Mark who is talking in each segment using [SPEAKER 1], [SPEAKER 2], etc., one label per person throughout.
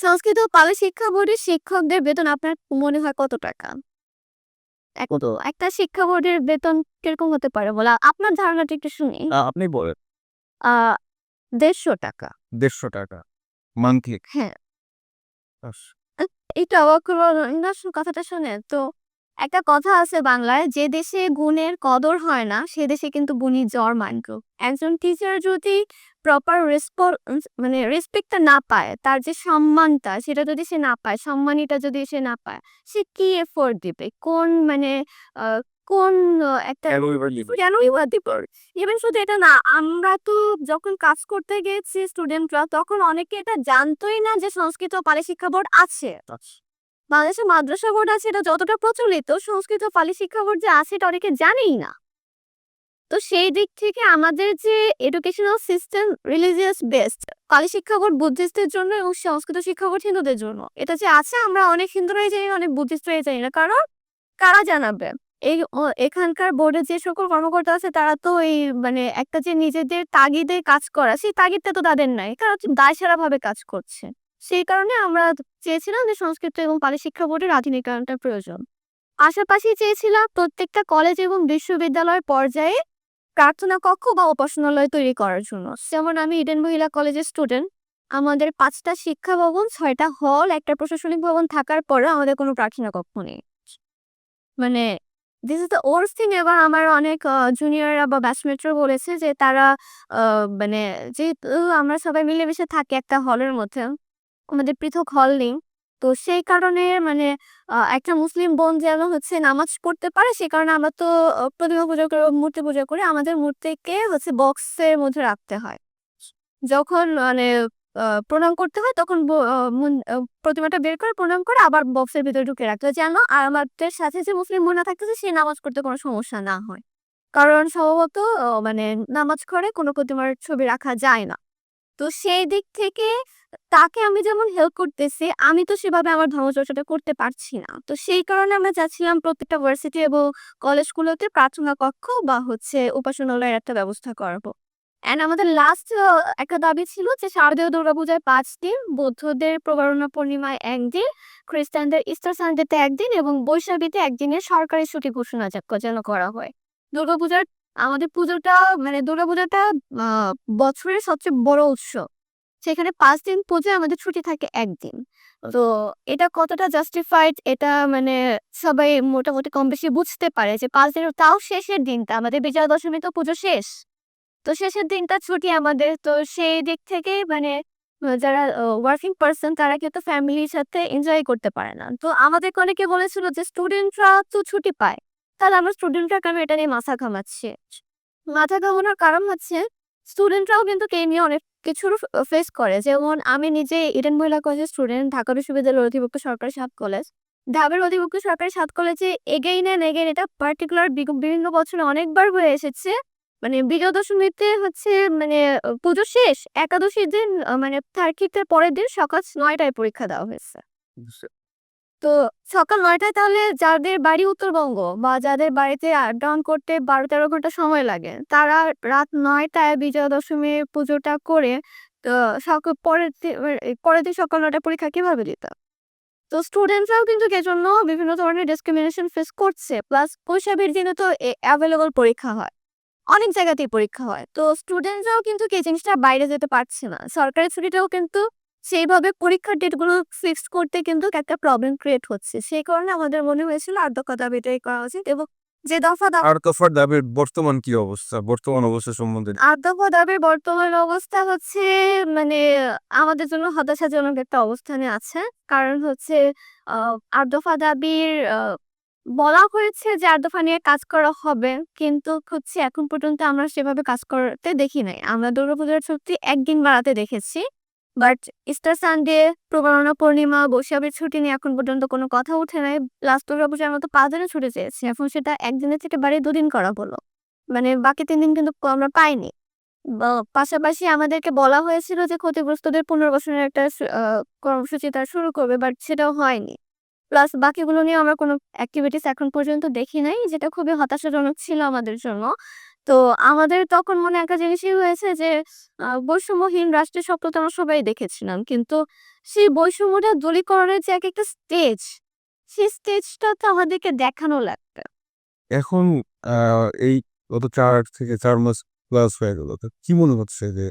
[SPEAKER 1] সংস্কৃত পালি শিক্ষা বোর্ডের শিক্ষকদের বেতন আপনার মনে হয় কত টাকা? একটা শিক্ষা বোর্ডের বেতন কীরকম হতে পারে বলা আপনার ধারণাটা একটু শুনি।
[SPEAKER 2] আপনি বলেন।
[SPEAKER 1] দেড়শো টাকা
[SPEAKER 2] দেড়শো টাকা মান্থলি।
[SPEAKER 1] হ্যাঁ। এটা অবাক না কথাটা শুনে তো একটা কথা আছে বাংলায় যে দেশে গুণের কদর হয় না সে দেশে কিন্তু গুণী জ্বর মানক। একজন টিচার যদি প্রপার রেসপন্স মানে রেসপেক্টটা না পায় তার যে সম্মানটা সেটা যদি সে না পায় সম্মানীটা যদি সে না পায় সে কি এফোর্ট দিবে? কোন মানে কোন একটা
[SPEAKER 2] এবার
[SPEAKER 1] কেনই বা দিবে? ইভেন শুধু এটা না আমরা তো যখন কাজ করতে গেছি স্টুডেন্টরা তখন অনেকে এটা জানতোই না যে সংস্কৃত পালি শিক্ষা বোর্ড আছে।
[SPEAKER 2] আচ্ছা।
[SPEAKER 1] বাংলাদেশে মাদ্রাসা বোর্ড আছে, এটা যতটা প্রচলিত, সংস্কৃত পালি শিক্ষা বোর্ড যে আছে, এটা অনেকে জানেই না। তো সেই দিক থেকে আমাদের যে এডুকেশনাল সিস্টেম রিলিজিয়াস বেসড পালি শিক্ষা বোর্ড বুদ্ধিস্টদের জন্য এবং সংস্কৃত শিক্ষা বোর্ড হিন্দুদের জন্য। এটা যে আছে, আমরা অনেক হিন্দুরাই জানি, অনেক বুদ্ধিস্টরাই জানি না। কারণ কারা জানাবে? এই এখানকার বোর্ডে যে সকল কর্মকর্তা আছে, তারা তো এই মানে একটা যে নিজেদের তাগিদে কাজ করা, সেই তাগিদটা তো তাদের নাই। তারা হচ্ছে দায়সারাভাবে কাজ করছে। সেই কারণে আমরা চেয়েছিলাম যে সংস্কৃত এবং পালি শিক্ষা বোর্ডের আধুনিকায়নটা প্রয়োজন। পাশাপাশি চেয়েছিলাম প্রত্যেকটা কলেজ এবং বিশ্ববিদ্যালয় পর্যায়ে প্রার্থনা কক্ষ বা উপাসনালয় তৈরি করার জন্য। যেমন আমি ইডেন মহিলা কলেজের স্টুডেন্ট। আমাদের পাঁচটা শিক্ষা ভবন, ছয়টা হল, একটা প্রশাসনিক ভবন থাকার পরেও আমাদের কোনো প্রার্থনা কক্ষ নেই। মানে this is the worst thing এবার আমার অনেক জুনিয়ররা বা ব্যাচমেটরা বলেছে যে তারা মানে যেহেতু আমরা সবাই মিলেমিশে থাকি একটা হলের মধ্যে। আমাদের পৃথক হল নেই। তো সেই কারণে মানে একটা মুসলিম বোন যেন হচ্ছে নামাজ পড়তে পারে, সে কারণে আমরা তো প্রতিমা পূজা করে, মূর্তি পূজা করি। আমাদের মূর্তিকে হচ্ছে বক্সের মধ্যে রাখতে হয়। যখন মানে প্রণাম করতে হয়, তখন প্রতিমাটা বের করে, প্রণাম করে আবার বক্সের ভিতরে ঢুকে রাখতে হয়, যেন আর আমাদের সাথে যে মুসলিম বোনা থাকতেছে, সে নামাজ করতে কোনো সমস্যা না হয়। কারণ সম্ভবত মানে নামাজ ঘরে কোনো প্রতিমার ছবি রাখা যায় না। তো সেই দিক থেকে তাকে আমি যেমন হেল্প করতেছি আমি তো সেভাবে আমার ধর্মচর্চাটা করতে পারছি না। তো সেই কারণে আমরা চাচ্ছিলাম প্রত্যেকটা ভার্সিটি এবং কলেজগুলোতে প্রার্থনা কক্ষ বা হচ্ছে উপাসনালয়ের একটা ব্যবস্থা করব। অ্যান্ড আমাদের লাস্ট একটা দাবি ছিল যে শারদীয় দুর্গাপূজায় পাঁচ দিন, বৌদ্ধদের প্রবারণা পূর্ণিমায় একদিন খ্রিস্টানদের ইস্টার সানডেতে একদিন এবং বৈশাখীতে একদিনের সরকারি ছুটি ঘোষণা যেন করা হয়। দুর্গাপূজার আমাদের পুজোটা মানে দুর্গাপূজাটা আ বছরের সবচেয়ে বড় উৎসব। সেখানে পাঁচ দিন পূজায় আমাদের ছুটি থাকে একদিন তো এটা কতটা জাস্টিফাইড এটা মানে সবাই মোটামুটি কম বেশি বুঝতে পারে যে পাঁচ দিনের তাও শেষের দিনটা আমাদের বিজয়া দশমী তো পুজো শেষ। তো শেষের দিনটা ছুটি আমাদের তো সেই দিক থেকে মানে যারা ওয়ার্কিং পার্সন তারা কিন্তু ফ্যামিলির সাথে এনজয় করতে পারে না। তো আমাদেরকে অনেকে বলেছিল যে স্টুডেন্টরা তো ছুটি পায়। তাহলে আমরা স্টুডেন্টরা কেন এটা নিয়ে মাথা ঘামাচ্ছি? মাথা ঘামানোর কারণ হচ্ছে স্টুডেন্টরাও কিন্তু কে নিয়ে অনেক কিছুর ফেস করে। যেমন আমি নিজে ইডেন মহিলা কলেজের স্টুডেন্ট, ঢাকা বিশ্ববিদ্যালয়ের অধিভুক্ত সরকারি সাত কলেজ। ঢাবির অধিভুক্ত সরকারি সাত কলেজে এগেইন অ্যান্ড এগেইন এটা পার্টিকুলার বিভিন্ন বছরে অনেকবার হয়ে এসেছে। মানে বিজয়া দশমীতে হচ্ছে মানে পুজো শেষ, একাদশীর দিন মানে সার্কিটের পরের দিন সকাল নয়টায় পরীক্ষা দেওয়া হয়েছে। তো সকাল নয়টায় তাহলে যাদের বাড়ি উত্তরবঙ্গ বা যাদের বাড়িতে আপ ডাউন করতে ১২-১৩ ঘণ্টা সময় লাগে, তারা রাত ৯ টায় বিজয়া দশমীর পুজোটা করে, তো সক, পরের পরের দিন সকাল ৯ টায় পরীক্ষা কীভাবে দিত? তো স্টুডেন্টরাও কিন্তু এজন্য বিভিন্ন ধরনের ডিসক্রিমিনেশন ফেস করছে। প্লাস বৈশাখীর দিনে তো এ এভেইলেবল পরীক্ষা হয়। অনেক জায়গাতেই পরীক্ষা হয়। তো স্টুডেন্টরাও কিন্তু এই জিনিসটা বাইরে যেতে পারছে না। সরকারি ছুটিটাও কিন্তু সেইভাবে পরীক্ষার ডেটগুলো ফিক্স করতে কিন্তু একটা প্রবলেম ক্রিয়েট হচ্ছে। সেই কারণে আমাদের মনে হয়েছিল ৮ দফা দাবিটাই করা উচিত এবং যে দফা
[SPEAKER 2] ৮ দফার দাবির বর্তমান কি অবস্থা? বর্তমান অবস্থা সম্বন্ধে
[SPEAKER 1] ৮ দফা দাবির বর্তমান অবস্থা হচ্ছে মানে আমাদের জন্য হতাশাজনক একটা অবস্থানে আছে। কারণ হচ্ছে আ ৮ দফা দাবির বলা হয়েছে যে ৮ দফা নিয়ে কাজ করা হবে। কিন্তু হচ্ছে এখন পর্যন্ত আমরা সেভাবে কাজ করতে দেখি নাই। আমরা দুর্গাপূজার ছুটি একদিন বাড়াতে দেখেছি। But Easter Sunday, Prabarana Purnima, বৈশাখের ছুটি নিয়ে এখন পর্যন্ত কোনো কথা উঠে নাই। লাস্ট দুর্গাপূজার মতো পাঁচ দিনের ছুটি চেয়েছি। এখন সেটা ১ দিনের থেকে বাড়িয়ে দুদিন করা হলো। মানে বাকি তিন দিন কিন্তু আমরা পাইনি। পাশাপাশি আমাদেরকে বলা হয়েছিল যে ক্ষতিগ্রস্তদের পুনর্বাসনের একটা কর্মসূচি তারা শুরু করবে বাট সেটাও হয়নি। প্লাস বাকিগুলো নিয়ে আমরা কোনো অ্যাক্টিভিটিস এখন পর্যন্ত দেখি নাই যেটা খুবই হতাশাজনক ছিল আমাদের জন্য। তো আমাদের তখন মনে একটা জিনিসই হয়েছে যে বৈষম্যহীন রাষ্ট্রের স্বপ্ন তো আমরা সবাই দেখেছিলাম কিন্তু সেই বৈষম্যটা দূরীকরণের যে এক একটা স্টেজ সেই স্টেজটা তো আমাদেরকে দেখানো লাগবে।
[SPEAKER 2] এখন এই গত চার থেকে চার মাস প্লাস হয়ে গেল কি মনে হচ্ছে যে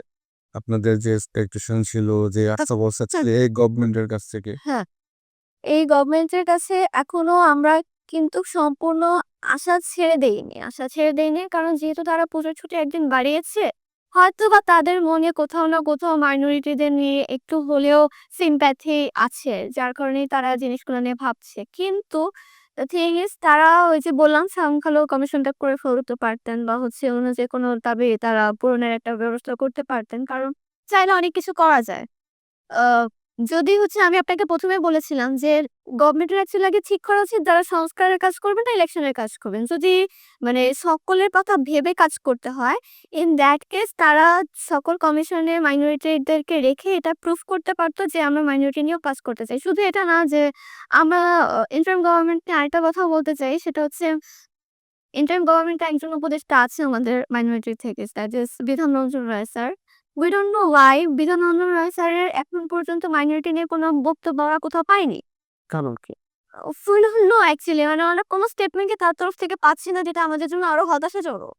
[SPEAKER 2] আপনাদের যে এক্সপেকটেশন ছিল যে আশা বলছে এই গভর্নমেন্টের কাছ থেকে?
[SPEAKER 1] হ্যাঁ। এই গভর্নমেন্টের কাছে এখনও আমরা কিন্তু সম্পূর্ণ আশা ছেড়ে দেইনি। আশা ছেড়ে দেইনি কারণ যেহেতু তারা পুজোর ছুটি একদিন বাড়িয়েছে হয়তো বা তাদের মনে কোথাও না কোথাও মাইনরিটিদের নিয়ে একটু হলেও সিম্প্যাথি আছে, যার কারণে তারা জিনিসগুলো নিয়ে ভাবছে। কিন্তু থিং ইজ তারা ওই যে বললাম, সংখ্যালঘু কমিশনটা করে ফেলতে পারতেন বা হচ্ছে অন্য যে কোনো দাবি তারা পূরণের একটা ব্যবস্থা করতে পারতেন। কারণ চাইলে অনেক কিছু করা যায়। আহ যদি হচ্ছে আমি আপনাকে প্রথমে বলেছিলাম যে গভর্নমেন্টের অ্যাকচুয়ালি আগে ঠিক করা উচিত যারা সংস্কারের কাজ করবেন না, ইলেকশনের কাজ করবেন যদি মানে সকলের কথা ভেবে কাজ করতে হয় ইন দ্যাট কেস তারা সকল কমিশনে মাইনরিটিদেরকে রেখে এটা প্রুফ করতে পারতো যে, আমরা মাইনরিটি নিয়েও কাজ করতে চাই। শুধু এটা না যে, আমরা ইন্টার্ম গভর্নমেন্টকে আরেকটা কথা বলতে চাই, সেটা হচ্ছে ইন্টার্ম গভর্নমেন্টে একজন উপদেষ্টা আছে আমাদের মাইনরিটি থেকে that Bidhan Ranjan Roy sir we don't know why Bidhananda Roy স্যারের এখন পর্যন্ত মাইনরিটি নিয়ে কোনো বক্তব্য আমরা কোথাও পাইনি।
[SPEAKER 2] কারণ কি
[SPEAKER 1] উই ডোন্ট নো অ্যাকচুয়ালি মানে আমরা কোনো স্টেটমেন্টকে তার তরফ থেকে পাচ্ছি না যেটা আমাদের জন্য আরও হতাশাজনক।